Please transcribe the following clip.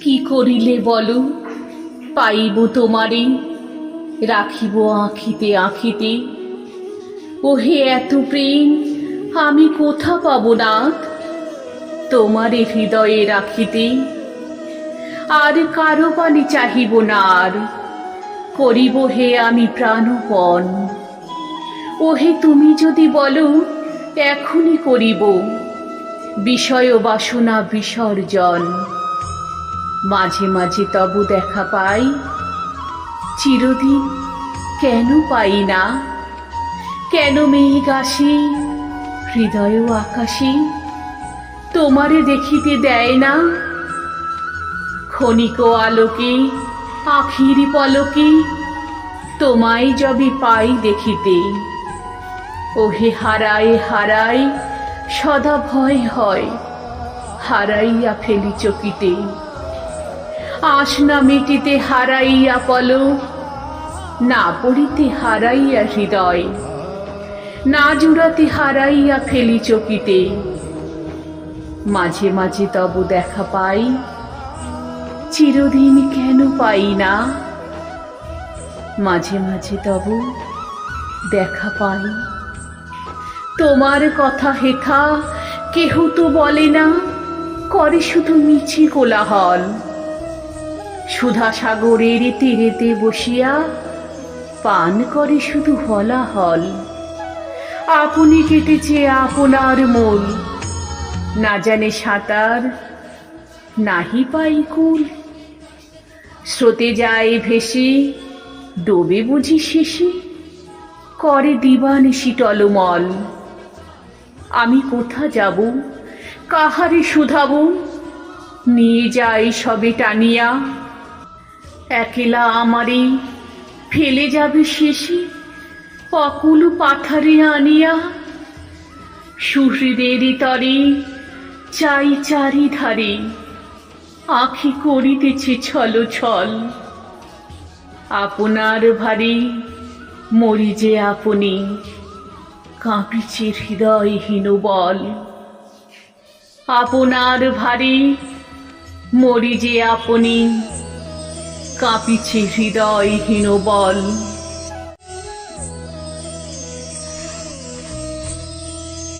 কি করিলে বলো? পাইব তোমারে, রাখিব আঁখিতে আঁখিতে। ওহে এত প্রেম, আমি কোথা পাব না তোমারে হৃদয়ে রাখিতে। আর কারও পানি চাহিব না আর। করিব হে আমি প্রাণপণ। ওহে তুমি যদি বলো, এখনই করিব। বিষয় বাসনা বিসর্জন। মাঝে মাঝে তবু দেখা পাই। চিরদিন কেন পাই না? কেন মেঘ আসে? হৃদয় আকাশে। তোমারে দেখিতে দেয় না। ক্ষণিক আলোকে আখির পলকে, তোমায় যবে পাই দেখিতে। ওহে হারায় হারায়, সদা ভয় হয়, হারাইয়া ফেলি চকিতে। আস না মিটিতে হারাইয়া পলক না পড়িতে হারাইয়া হৃদয়, না জুড়াতে হারাইয়া ফেলি চকিতে। মাঝে মাঝে তব দেখা পাই, চিরদিন কেন পাই না। মাঝে মাঝে তব দেখা পাই, তোমার কথা হেথা কেহ তো বলে না, করে শুধু মিছি কোলাহল। সুধা সাগরের তীরেতে বসিয়া পান করে শুধু হলাহল। আপনি কেটেছে আপনার মূল না জানে সাঁতার, নাহি পাই কুল। স্রোতে যায় ভেসে, ডোবে বুঝি শেষে। করে দিবানিশি টলমল আমি কোথা যাব, কাহারে শুধাব? নিয়ে যাই সবে টানিয়া। একেলা আমারে ফেলে যাবে শেষে? অকুল পাথারে আনিয়া সুহৃদের তরে চাই চারি ধারে আখি করিতেছে ছল ছল। আপনার ভারে মরি যে আপনি কাঁপিছে হৃদয়হীন বল। আপনার ভারে মরি যে আপনি কাঁপিছে হৃদয়হীন বল।